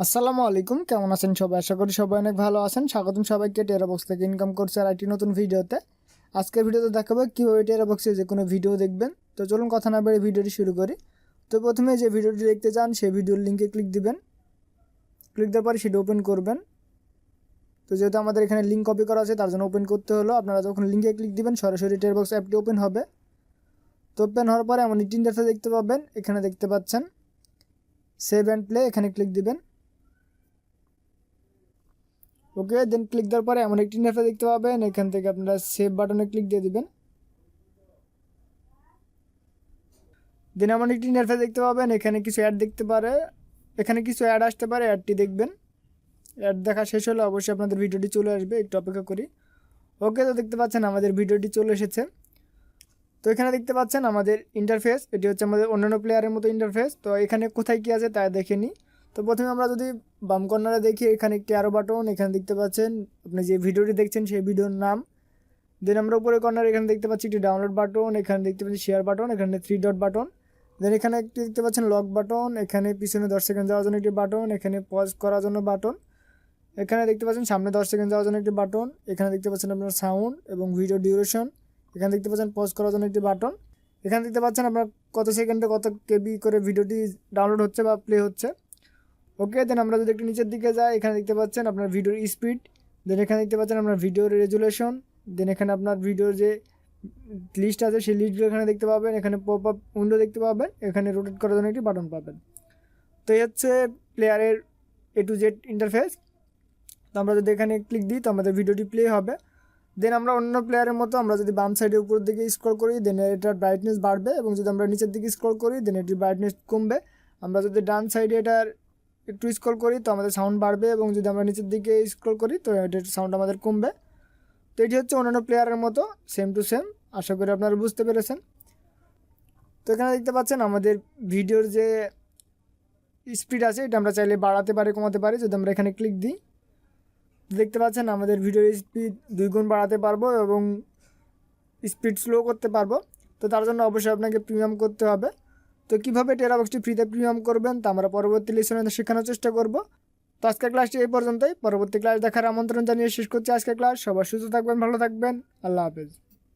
আসসালামু আলাইকুম, কেমন আছেন সবাই? আশা করি সবাই অনেক ভালো আছেন। স্বাগতম সবাইকে টেরা বক্স থেকে ইনকাম করছে আর একটি নতুন ভিডিওতে। আজকের ভিডিওতে দেখাবো কীভাবে টেরা বক্সে যে কোনো ভিডিও দেখবেন। তো চলুন কথা না বেড়ে ভিডিওটি শুরু করি। তো প্রথমে যে ভিডিওটি দেখতে চান, সেই ভিডিওর লিঙ্কে ক্লিক দিবেন। ক্লিক দেওয়ার পরে সেটা ওপেন করবেন। তো যেহেতু আমাদের এখানে লিঙ্ক কপি করা আছে, তার জন্য ওপেন করতে হলো। আপনারা যখন লিঙ্কে ক্লিক দিবেন, সরাসরি টেরা বক্স অ্যাপটি ওপেন হবে। তো ওপেন হওয়ার পরে এমন ইন্টারফেস দেখতে পাবেন। এখানে দেখতে পাচ্ছেন সেভ অ্যান্ড প্লে এখানে ক্লিক দিবেন। ওকে দেন ক্লিক দেওয়ার পরে এমন একটি ইন্টারফেস দেখতে পাবেন। এখান থেকে আপনারা সেভ বাটনে ক্লিক দিয়ে দিবেন। দেন এমন একটি ইন্টারফেস দেখতে পাবেন, এখানে কিছু অ্যাড দেখতে পারে। এখানে কিছু অ্যাড আসতে পারে অ্যাডটি দেখবেন। অ্যাড দেখা শেষ হলে অবশ্যই আপনাদের ভিডিওটি চলে আসবে, একটু অপেক্ষা করি। ওকে তো দেখতে পাচ্ছেন আমাদের ভিডিওটি চলে এসেছে। তো এখানে দেখতে পাচ্ছেন আমাদের ইন্টারফেস এটি হচ্ছে আমাদের অন্যান্য প্লেয়ারের মতো ইন্টারফেস তো এখানে কোথায় কী আছে তা দেখে নিই। তো প্রথমে আমরা যদি বাম কর্নারে দেখি, এখানে একটি আরও বাটন এখানে দেখতে পাচ্ছেন, আপনি যে ভিডিওটি দেখছেন সেই ভিডিওর নাম। দেন আমরা উপরে কর্নারে এখানে দেখতে পাচ্ছি একটি ডাউনলোড বাটন এখানে দেখতে পাচ্ছি শেয়ার বাটন এখানে থ্রি ডট বাটন দেন এখানে একটি দেখতে পাচ্ছেন লক বাটন এখানে পিছনে দশ সেকেন্ড যাওয়ার জন্য একটি বাটন এখানে পজ করার জন্য বাটন এখানে দেখতে পাচ্ছেন সামনে দশ সেকেন্ড যাওয়ার জন্য একটি বাটন এখানে দেখতে পাচ্ছেন আপনার সাউন্ড এবং ভিডিও ডিউরেশন এখানে দেখতে পাচ্ছেন পজ করার জন্য একটি বাটন এখানে দেখতে পাচ্ছেন আপনার কত সেকেন্ডে কত কেবি করে ভিডিওটি ডাউনলোড হচ্ছে বা প্লে হচ্ছে। ওকে দেন আমরা যদি একটু নিচের দিকে যাই, এখানে দেখতে পাচ্ছেন আপনার ভিডিওর স্পিড দেন এখানে দেখতে পাচ্ছেন আপনার ভিডিওর রেজুলেশন দেন এখানে আপনার ভিডিওর যে লিস্ট আছে, সেই লিস্টগুলো এখানে দেখতে পাবেন, এখানে পপ আপ উইন্ডো দেখতে পাবেন, এখানে রোটেট করার জন্য একটি বাটন পাবেন। তো এই হচ্ছে প্লেয়ারের এ টু জেড ইন্টারফেস তো আমরা যদি এখানে ক্লিক দিই, তো আমাদের ভিডিওটি প্লে হবে। দেন আমরা অন্য প্লেয়ারের মতো আমরা যদি বাম সাইডে উপরের দিকে স্ক্রল করি দেন এটার ব্রাইটনেস বাড়বে এবং যদি আমরা নিচের দিকে স্ক্রল করি দেন এটির ব্রাইটনেস কমবে। আমরা যদি ডান সাইডে এটার একটু স্ক্রল করি তো আমাদের সাউন্ড বাড়বে এবং যদি আমরা নিচের দিকে স্ক্রল করি তো এটার সাউন্ড আমাদের কমবে। তো এটি হচ্ছে অন্যান্য প্লেয়ারের মতো সেম টু সেম আশা করি আপনারা বুঝতে পেরেছেন। তো এখানে দেখতে পাচ্ছেন আমাদের ভিডিওর যে স্পিড আছে, এটা আমরা চাইলে বাড়াতে পারি, কমাতে পারি, যদি আমরা এখানে ক্লিক দিই। দেখতে পাচ্ছেন আমাদের ভিডিওর স্পিড দুই গুণ বাড়াতে পারব এবং স্পিড স্লো করতে পারব। তো তার জন্য অবশ্যই আপনাকে প্রিমিয়াম করতে হবে। তো কীভাবে টেরাবক্সটি ফ্রিতে প্রিমিয়াম করবেন তা আমরা পরবর্তী লেসনে শেখানোর চেষ্টা করব। তো আজকের ক্লাসটি এই পর্যন্তই। পরবর্তী ক্লাস দেখার আমন্ত্রণ জানিয়ে শেষ করছি আজকের ক্লাস সবার সুস্থ থাকবেন, ভালো থাকবেন। আল্লাহ হাফেজ।